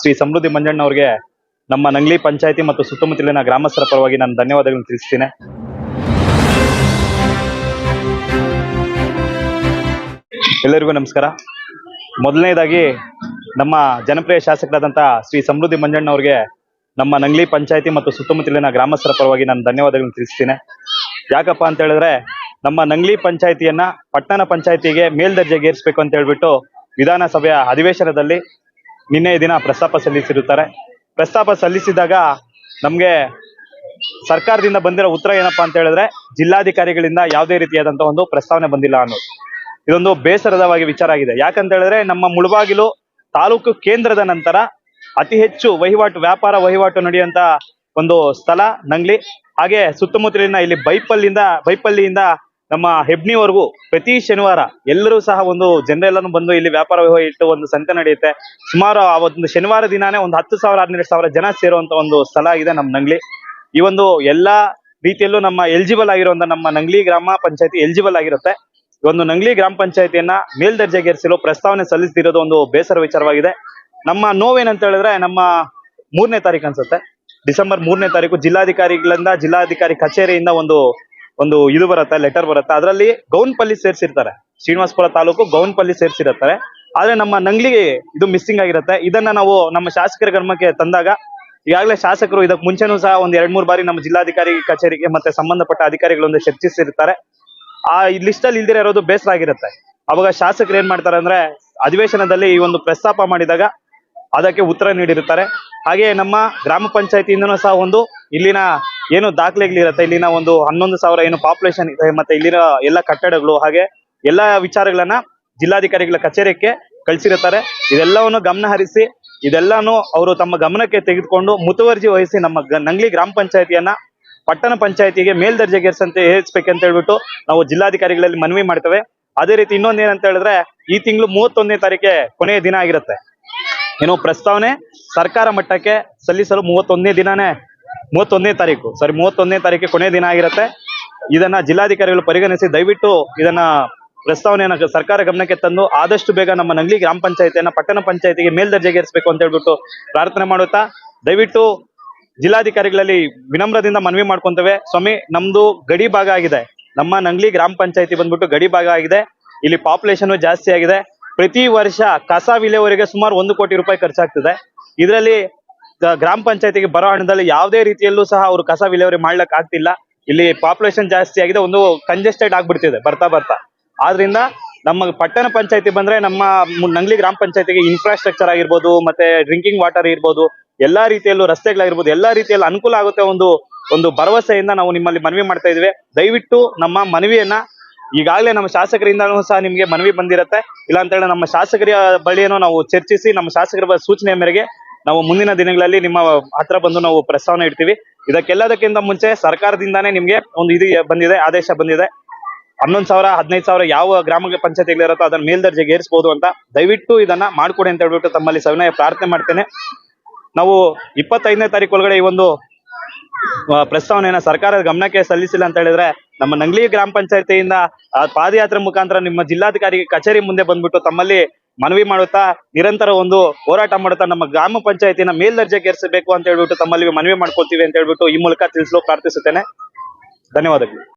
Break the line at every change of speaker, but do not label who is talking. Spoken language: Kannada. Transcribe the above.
ಶ್ರೀ ಸಮೃದ್ಧಿ ಮಂಜಣ್ಣ ಅವರಿಗೆ ನಮ್ಮ ನಂಗ್ಲಿ ಪಂಚಾಯತಿ ಮತ್ತು ಸುತ್ತಮುತ್ತಲಿನ ಗ್ರಾಮಸ್ಥರ ಪರವಾಗಿ ನಾನು ಧನ್ಯವಾದಗಳನ್ನು ತಿಳಿಸ್ತೀನಿ. ಎಲ್ಲರಿಗೂ ನಮಸ್ಕಾರ. ಮೊದಲನೇದಾಗಿ ನಮ್ಮ ಜನಪ್ರಿಯ ಶಾಸಕರಾದಂತಹ ಶ್ರೀ ಸಮೃದ್ಧಿ ಮಂಜಣ್ಣ ಅವರಿಗೆ ನಮ್ಮ ನಂಗ್ಲಿ ಪಂಚಾಯತಿ ಮತ್ತು ಸುತ್ತಮುತ್ತಲಿನ ಗ್ರಾಮಸ್ಥರ ಪರವಾಗಿ ನಾನು ಧನ್ಯವಾದಗಳನ್ನು ತಿಳಿಸ್ತೀನಿ. ಯಾಕಪ್ಪ ಅಂತ ಹೇಳಿದ್ರೆ ನಮ್ಮ ನಂಗ್ಲಿ ಪಂಚಾಯತಿಯನ್ನ ಪಟ್ಟಣ ಪಂಚಾಯತಿಗೆ ಮೇಲ್ದರ್ಜೆಗೇರಿಸಬೇಕು ಅಂತ ಹೇಳ್ಬಿಟ್ಟು ವಿಧಾನಸಭೆಯ ಅಧಿವೇಶನದಲ್ಲಿ ನಿನ್ನೆ ದಿನ ಪ್ರಸ್ತಾಪ ಸಲ್ಲಿಸಿರುತ್ತಾರೆ. ಪ್ರಸ್ತಾಪ ಸಲ್ಲಿಸಿದಾಗ ನಮಗೆ ಸರ್ಕಾರದಿಂದ ಬಂದಿರೋ ಉತ್ತರ ಏನಪ್ಪಾ ಅಂತ ಹೇಳಿದ್ರೆ ಜಿಲ್ಲಾಧಿಕಾರಿಗಳಿಂದ ಯಾವುದೇ ರೀತಿಯಾದಂತಹ ಒಂದು ಪ್ರಸ್ತಾವನೆ ಬಂದಿಲ್ಲ ಅನ್ನೋದು. ಇದೊಂದು ಬೇಸರದವಾಗಿ ವಿಚಾರ ಆಗಿದೆ. ಯಾಕಂತ ಹೇಳಿದ್ರೆ ನಮ್ಮ ಮುಳಬಾಗಿಲು ತಾಲೂಕು ಕೇಂದ್ರದ ನಂತರ ಅತಿ ಹೆಚ್ಚು ವಹಿವಾಟು, ವ್ಯಾಪಾರ ವಹಿವಾಟು ನಡೆಯುವಂತ ಒಂದು ಸ್ಥಳ, ನಂಗ್ಲಿ. ಹಾಗೆ ಸುತ್ತಮುತ್ತಲಿನ ಇಲ್ಲಿ ಬೈಪಲ್ಲಿಂದ, ಬೈಪಲ್ಲಿಯಿಂದ ನಮ್ಮ ಹೆಬ್ನಿವರೆಗೂ ಪ್ರತಿ ಶನಿವಾರ ಎಲ್ಲರೂ ಸಹ ಒಂದು ಜನರೆಲ್ಲರೂ ಬಂದು ಇಲ್ಲಿ ವ್ಯಾಪಾರ ಇಟ್ಟು ಒಂದು ಸಂತೆ ನಡೆಯುತ್ತೆ. ಸುಮಾರು ಆ ಒಂದು ಶನಿವಾರ ದಿನಾನೇ ಒಂದು ಹತ್ತು ಸಾವಿರ ಹನ್ನೆರಡು ಸಾವಿರ ಜನ ಸೇರುವಂತ ಒಂದು ಸ್ಥಳ ಆಗಿದೆ ನಮ್ಮ ನಂಗ್ಲಿ. ಈ ಒಂದು ಎಲ್ಲಾ ರೀತಿಯಲ್ಲೂ ನಮ್ಮ ಎಲಿಜಿಬಲ್ ಆಗಿರುವಂತ ನಮ್ಮ ನಂಗ್ಲಿ ಗ್ರಾಮ ಪಂಚಾಯತಿ ಎಲಿಜಿಬಲ್ ಆಗಿರುತ್ತೆ. ಒಂದು ನಂಗ್ಲಿ ಗ್ರಾಮ ಪಂಚಾಯತಿಯನ್ನ ಮೇಲ್ದರ್ಜೆಗೇರಿಸಲು ಪ್ರಸ್ತಾವನೆ ಸಲ್ಲಿಸದಿರೋದು ಒಂದು ಬೇಸರ ವಿಚಾರವಾಗಿದೆ. ನಮ್ಮ ನೋವೇನಂತ ಹೇಳಿದ್ರೆ ನಮ್ಮ ಮೂರನೇ ತಾರೀಕು ಅನ್ಸುತ್ತೆ. ಡಿಸೆಂಬರ್ ಮೂರನೇ ತಾರೀಕು ಜಿಲ್ಲಾಧಿಕಾರಿಗಳಿಂದ ಜಿಲ್ಲಾಧಿಕಾರಿ ಕಚೇರಿಯಿಂದ ಒಂದು ಒಂದು ಇದು ಬರುತ್ತೆ ಲೆಟರ್ ಬರುತ್ತೆ. ಅದರಲ್ಲಿ ಗೌನ್ಪಲ್ಲಿ ಸೇರಿಸಿರ್ತಾರೆ. ಶ್ರೀನಿವಾಸಪುರ ತಾಲೂಕು ಗೌನ್ಪಲ್ಲಿ ಸೇರಿಸಿರುತ್ತಾರೆ ಆದ್ರೆ ನಮ್ಮ ನಂಗ್ಲಿಗೆ ಇದು ಮಿಸ್ಸಿಂಗ್ ಆಗಿರುತ್ತೆ. ಇದನ್ನ ನಾವು ನಮ್ಮ ಶಾಸಕರ ಗಮನಕ್ಕೆ ತಂದಾಗ, ಈಗಾಗಲೇ ಶಾಸಕರು ಇದಕ್ಕೆ ಮುಂಚೆನೂ ಸಹ ಒಂದ್ ಎರಡ್ ಮೂರು ಬಾರಿ ನಮ್ಮ ಜಿಲ್ಲಾಧಿಕಾರಿ ಕಚೇರಿಗೆ ಮತ್ತೆ ಸಂಬಂಧಪಟ್ಟ ಅಧಿಕಾರಿಗಳೊಂದು ಚರ್ಚಿಸಿರ್ತಾರೆ. ಆ ಲಿಸ್ಟ್ ಅಲ್ಲಿ ಇಲ್ದಿರ ಇರೋದು ಬೇಸರ ಆಗಿರುತ್ತೆ. ಅವಾಗ ಶಾಸಕರು ಏನ್ ಮಾಡ್ತಾರೆ ಅಂದ್ರೆ, ಅಧಿವೇಶನದಲ್ಲಿ ಈ ಒಂದು ಪ್ರಸ್ತಾಪ ಮಾಡಿದಾಗ ಅದಕ್ಕೆ ಉತ್ತರ ನೀಡಿರುತ್ತಾರೆ. ಹಾಗೆ ನಮ್ಮ ಗ್ರಾಮ ಪಂಚಾಯತಿಯಿಂದನೂ ಸಹ ಒಂದು ಇಲ್ಲಿನ ಏನು ದಾಖಲೆಗಳಿರುತ್ತೆ ಇಲ್ಲಿನ ಒಂದು ಹನ್ನೊಂದು ಸಾವಿರ ಏನು ಪಾಪ್ಯುಲೇಷನ್ ಇದೆ ಮತ್ತೆ ಇಲ್ಲಿನ ಎಲ್ಲ ಕಟ್ಟಡಗಳು ಹಾಗೆ ಎಲ್ಲ ವಿಚಾರಗಳನ್ನ ಜಿಲ್ಲಾಧಿಕಾರಿಗಳ ಕಚೇರಿಕ್ಕೆ ಕಳಿಸಿರುತ್ತಾರೆ. ಇದೆಲ್ಲವನ್ನು ಗಮನ ಹರಿಸಿ ಇದೆಲ್ಲಾನು ಅವರು ತಮ್ಮ ಗಮನಕ್ಕೆ ತೆಗೆದುಕೊಂಡು ಮುತುವರ್ಜಿ ವಹಿಸಿ ನಮ್ಮ ನಂಗ್ಲಿ ಗ್ರಾಮ ಪಂಚಾಯತಿಯನ್ನ ಪಟ್ಟಣ ಪಂಚಾಯತಿಗೆ ಮೇಲ್ದರ್ಜೆಗೇರಿಸಂತೆ ಏರಿಸಬೇಕಂತ ಹೇಳ್ಬಿಟ್ಟು ನಾವು ಜಿಲ್ಲಾಧಿಕಾರಿಗಳಲ್ಲಿ ಮನವಿ ಮಾಡ್ತೇವೆ. ಅದೇ ರೀತಿ ಇನ್ನೊಂದ್ ಏನಂತ ಹೇಳಿದ್ರೆ ಈ ತಿಂಗಳು ಮೂವತ್ತೊಂದನೇ ತಾರೀಕೆ ಕೊನೆಯ ದಿನ ಆಗಿರುತ್ತೆ. ಏನೋ ಪ್ರಸ್ತಾವನೆ ಸರ್ಕಾರ ಮಟ್ಟಕ್ಕೆ ಸಲ್ಲಿಸಲು ಮೂವತ್ತೊಂದನೇ ದಿನಾನೇ. ಮೂವತ್ತೊಂದನೇ ತಾರೀಕು ಸಾರಿ ಮೂವತ್ತೊಂದನೇ ತಾರೀಕು ಕೊನೆ ದಿನ ಆಗಿರುತ್ತೆ. ಇದನ್ನ ಜಿಲ್ಲಾಧಿಕಾರಿಗಳು ಪರಿಗಣಿಸಿ ದಯವಿಟ್ಟು ಇದನ್ನ ಪ್ರಸ್ತಾವನೆಯನ್ನ ಸರ್ಕಾರ ಗಮನಕ್ಕೆ ತಂದು ಆದಷ್ಟು ಬೇಗ ನಮ್ಮ ನಂಗ್ಲಿ ಗ್ರಾಮ ಪಂಚಾಯತಿಯನ್ನ, ಪಟ್ಟಣ ಪಂಚಾಯತಿಗೆ ಮೇಲ್ದರ್ಜೆಗೇರಿಸಬೇಕು ಅಂತ ಹೇಳ್ಬಿಟ್ಟು ಪ್ರಾರ್ಥನೆ ಮಾಡುತ್ತಾ, ದಯವಿಟ್ಟು ಜಿಲ್ಲಾಧಿಕಾರಿಗಳಲ್ಲಿ ವಿನಮ್ರದಿಂದ ಮನವಿ ಮಾಡ್ಕೊಂತೇವೆ. ಸ್ವಾಮಿ, ನಮ್ದು ಗಡಿ ಭಾಗ ಆಗಿದೆ. ನಮ್ಮ ನಂಗ್ಲಿ ಗ್ರಾಮ ಪಂಚಾಯತಿ ಬಂದ್ಬಿಟ್ಟು ಗಡಿ ಭಾಗ ಆಗಿದೆ. ಇಲ್ಲಿ ಪಾಪ್ಯುಲೇಷನ್ ಜಾಸ್ತಿ ಆಗಿದೆ. ಪ್ರತಿ ವರ್ಷ ಕಸ ವಿಲೇವರಿಗೆ ಸುಮಾರು ಒಂದು ಕೋಟಿ ರೂಪಾಯಿ ಖರ್ಚಾಗ್ತದೆ. ಇದರಲ್ಲಿ ಗ್ರಾಮ ಪಂಚಾಯತಿಗೆ ಬರೋ ಹಣದಲ್ಲಿ ಯಾವುದೇ ರೀತಿಯಲ್ಲೂ ಸಹ ಅವರು ಕಸ ವಿಲೇವರಿ ಮಾಡ್ಲಿಕ್ಕೆ ಆಗ್ತಿಲ್ಲ ಇಲ್ಲಿ ಪಾಪ್ಯುಲೇಷನ್ ಜಾಸ್ತಿ ಆಗಿದೆ, ಒಂದು ಕಂಜೆಸ್ಟೆಡ್ ಆಗ್ಬಿಡ್ತಿದೆ, ಬರ್ತಾ ಬರ್ತಾ. ಆದ್ರಿಂದ ನಮ್ಮ ಪಟ್ಟಣ ಪಂಚಾಯತಿ ಬಂದ್ರೆ ನಮ್ಮ ನಂಗ್ಲಿ ಗ್ರಾಮ ಪಂಚಾಯತಿಗೆ ಇನ್ಫ್ರಾಸ್ಟ್ರಕ್ಚರ್ ಆಗಿರ್ಬೋದು, ಮತ್ತೆ ಡ್ರಿಂಕಿಂಗ್ ವಾಟರ್ ಇರ್ಬೋದು, ಎಲ್ಲಾ ರೀತಿಯಲ್ಲೂ ರಸ್ತೆಗಳಾಗಿರ್ಬೋದು, ಎಲ್ಲಾ ರೀತಿಯಲ್ಲಿ ಅನುಕೂಲ ಆಗುತ್ತೆ ಒಂದು ಒಂದು ಭರವಸೆಯಿಂದ ನಾವು ನಿಮ್ಮಲ್ಲಿ ಮನವಿ ಮಾಡ್ತಾ ಇದ್ವಿ ದಯವಿಟ್ಟು ನಮ್ಮ ಮನವಿಯನ್ನ ಈಗಾಗಲೇ ನಮ್ಮ ಶಾಸಕರಿಂದನೂ ಸಹ ನಿಮ್ಗೆ ಮನವಿ ಬಂದಿರತ್ತೆ. ಇಲ್ಲ ಅಂತ ಹೇಳಿ ನಮ್ಮ ಶಾಸಕರ ಬಳಿಯನ್ನು ನಾವು ಚರ್ಚಿಸಿ, ನಮ್ಮ ಶಾಸಕರ ಸೂಚನೆ ಮೇರೆಗೆ ನಾವು ಮುಂದಿನ ದಿನಗಳಲ್ಲಿ ನಿಮ್ಮ ಹತ್ರ ಬಂದು ನಾವು ಪ್ರಸ್ತಾವನೆ ಇಡ್ತೀವಿ. ಇದಕ್ಕೆಲ್ಲದಕ್ಕಿಂತ ಮುಂಚೆ ಸರ್ಕಾರದಿಂದಾನೇ ನಿಮ್ಗೆ ಒಂದು ಇದು ಬಂದಿದೆ, ಆದೇಶ ಬಂದಿದೆ. ಹನ್ನೊಂದು ಸಾವಿರ, ಹದಿನೈದು ಸಾವಿರ ಯಾವ ಗ್ರಾಮ ಪಂಚಾಯತಿಗಳಿರುತ್ತೋ ಅದನ್ನ ಮೇಲ್ದರ್ಜೆಗೆ ಏರಿಸಬಹುದು ಅಂತ ದಯವಿಟ್ಟು ಇದನ್ನ ಮಾಡ್ಕೊಡಿ ಅಂತ ಹೇಳ್ಬಿಟ್ಟು ತಮ್ಮಲ್ಲಿ ಸವಿನಯ ಪ್ರಾರ್ಥನೆ ಮಾಡ್ತೇನೆ. ನಾವು ಇಪ್ಪತ್ತೈದನೇ ತಾರೀಕು ಒಳಗಡೆ ಈ ಒಂದು ಪ್ರಸ್ತಾವನೆಯನ್ನ ಸರ್ಕಾರದ ಗಮನಕ್ಕೆ ಸಲ್ಲಿಸಿಲ್ಲ ಅಂತ ಹೇಳಿದ್ರೆ ನಮ್ಮ ನಂಗ್ಲಿ ಗ್ರಾಮ ಪಂಚಾಯತಿಯಿಂದ ಪಾದಯಾತ್ರೆ ಮುಖಾಂತರ ನಿಮ್ಮ ಜಿಲ್ಲಾಧಿಕಾರಿ ಕಚೇರಿ ಮುಂದೆ ಬಂದ್ಬಿಟ್ಟು ತಮ್ಮಲ್ಲಿ ಮನವಿ ಮಾಡುತ್ತಾ ನಿರಂತರ ಒಂದು ಹೋರಾಟ ಮಾಡುತ್ತಾ ನಮ್ಮ ಗ್ರಾಮ ಪಂಚಾಯತಿನ ಮೇಲ್ದರ್ಜೆಗೇರಿಸಬೇಕು ಅಂತ ಹೇಳ್ಬಿಟ್ಟು ತಮ್ಮಲ್ಲಿ ಮನವಿ ಮಾಡ್ಕೊಳ್ತೀವಿ ಅಂತ ಹೇಳ್ಬಿಟ್ಟು ಈ ಮೂಲಕ ತಿಳಿಸಲು ಪ್ರಾರ್ಥಿಸುತ್ತೇನೆ. ಧನ್ಯವಾದಗಳು.